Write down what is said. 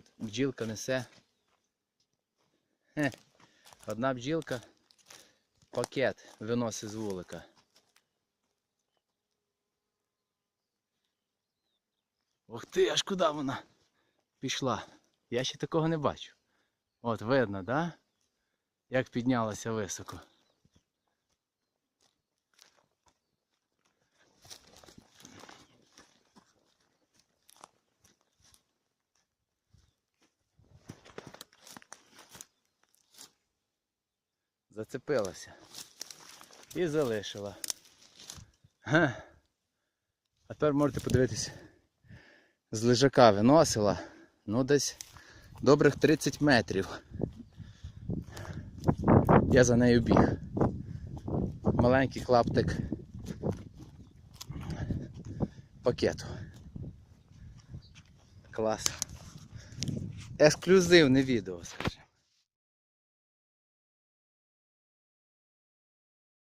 От бджілка несе. Хе. Одна бджілка пакет виносить з вулика. Ух ти, аж куди вона пішла? Я ще такого не бачу. От видно, да? Як піднялася високо. Зацепилася. І залишила. А тепер можете подивитися. З лежака виносила. Ну десь добрих 30 метрів. Я за нею біг. Маленький клаптик пакету. Клас. Ексклюзивне відео, скажи.